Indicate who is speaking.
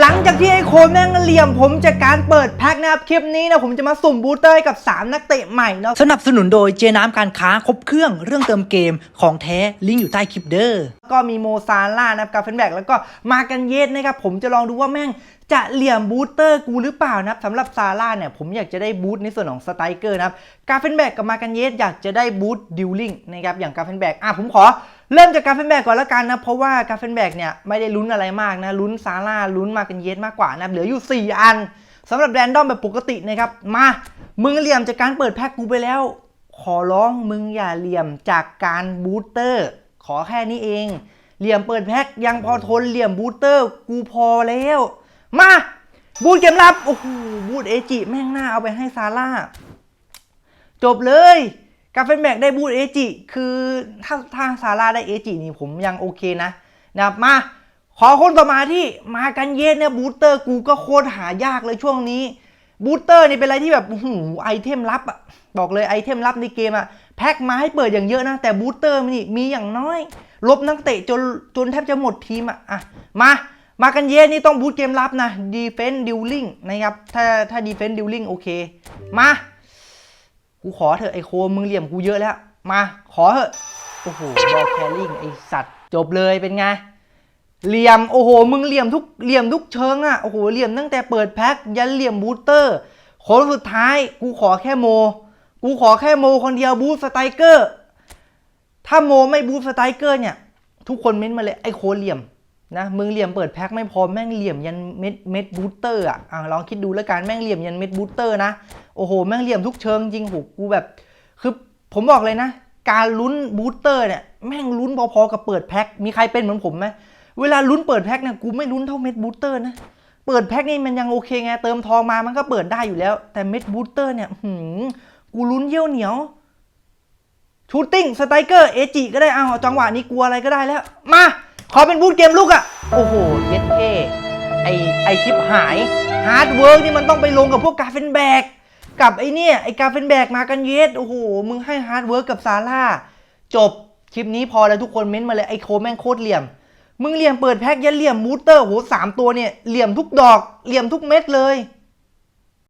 Speaker 1: หลังจากที่ไอ้โคนแม่งเหลี่ยมผมจากการเปิดแพ็คนะครับคลิปนี้นะผมจะมาสุ่มบูสเตอร์ให้กับ 3 นักเตะใหม่เนาะ
Speaker 2: สนับสนุนโดยเจน้ำการค้าครบเครื่องเรื่องเติมเกมของแท้ลิงก์อยู่ใต้คลิปเด้อ
Speaker 1: ก็มีโมซาร่านะครับกาเฟนแบกแล้วก็มากันเยสนะครับผมจะลองดูว่าแม่งจะเหลี่ยมบูสเตอร์กูหรือเปล่านะครับสำหรับซาร่าเนี่ยผมอยากจะได้บูสต์ในส่วนของสไตรเกอร์นะครับกาเฟนแบกกับมากันเยสอยากจะได้บูสต์ดิวลิงนะครับอย่างกาเฟนแบกอะผมขอ เริ่มจากกาเฟนแบกก่อนละกันนะ เพราะว่ากาเฟนแบกเนี่ยไม่ได้ลุ้นอะไรมากนะ ลุ้นซาร่าลุ้นมากันเยสมากกว่านะ เหลืออยู่ 4 อันสำหรับแรนดอมแบบปกตินะครับ มามึงเหลี่ยมจากการเปิดแพ็คกูไปแล้ว ขอร้องมึงอย่าเหลี่ยมจากการบูสเตอร์ ขอแค่นี้เอง เหลี่ยมเปิดแพ็คยังพอทนเหลี่ยมบูสเตอร์กูพอแล้ว มาบูทเกมรับโอ้โหบูทเอจิแม่งหน้าเอาไปให้ซาร่าจบเลย กาเฟนแบกได้บูทเอจิคือถ้าถ้าซาร่าได้เอจินี่ผมยังโอเคนะนะมาขอคนต่อมาที่มากันเยสเนี่ยบูสเตอร์กูก็โคตรหายากเลยช่วงนี้บูสเตอร์นี่เป็นอะไรที่แบบหูไอเทมลับอะบอกเลยไอเทมลับในเกมอะแพ็คมาให้เปิดอย่างเยอะนะ แต่บูสเตอร์นี่มีอย่างน้อย ลบนักเตะจนจนแทบจะหมดทีมอะอะมามากันเยสนี่ต้องบูทเกมลับนะ Defense Dueling นะครับถ้าถ้า Defense Dueling โอเค มา กูขอเถอะไอโคมึงเหลี่ยมกูเยอะแล้ว มาขอเถอะ โอ้โหบอลแคริ่งไอสัตว์ จบเลยเป็นไง เหลี่ยมโอ้โห มึงเหลี่ยมทุกเหลี่ยมทุกเชิงอะโอ้โหเหลี่ยมตั้งแต่เปิดแพ็คยันเหลี่ยมบูสเตอร์ค้งสุดท้ายกูขอแค่โม กูขอแค่โมคนเดียวบูสสไตรเกอร์ถ้าโมไม่บูสสไตรเกอร์เนี่ย ทุกคนเม้นมาเลยไอ้โคเหลี่ยม นะมึงเหลี่ยมเปิดแพ็คไม่พอแม่งเหลี่ยมยันเม็ดเม็ดบูสเตอร์อะลองคิดดูแล้วกันแม่งเหลี่ยมยันเม็ดบูสเตอร์นะโอ้โหแม่งเหลี่ยมทุกเชิงจริงโหกูแบบ คือผมบอกเลยนะ การลุ้นบูสเตอร์เนี่ยแม่งลุ้นพอๆกับเปิดแพ็คมีใครเป็นเหมือนผมไหมเวลาลุ้นเปิดแพ็คเนี่ยกูไม่ลุ้นเท่าเม็ดบูสเตอร์นะเปิดแพ็คนี่มันยังโอเคไงเติมทองมามันก็เปิดได้อยู่แล้ว แต่เม็ดบูสเตอร์เนี่ยหืมกูลุ้นเยี่ยวเหนียวชูตติ้งสไตรเกอร์เอจิก็ได้เอาจังหวะนี้กลัวอะไรก็ได้แล้วมา ขอเป็นบูทเกมลูกอะโอ้โหเย็ดเท่ไอไอชิปหายฮาร์ดเวิร์กนี่มันต้องไปลงกับพวกกาเฟนแบกกับไอเนี่ยไอกาเฟนแบกมากันเยสโอ้โหมึงให้ฮาร์ดเวิร์กกับซาร่าจบคลิปนี้พอแล้วทุกคนเม้นต์มาเลยไอโคแม่งโคตรเหลี่ยม มึงเหลี่ยมเปิดแพ็คยันเหลี่ยมมูเตอร์โหสามตัวเนี่ยเหลี่ยมทุกดอกเหลี่ยมทุกเม็ดเลย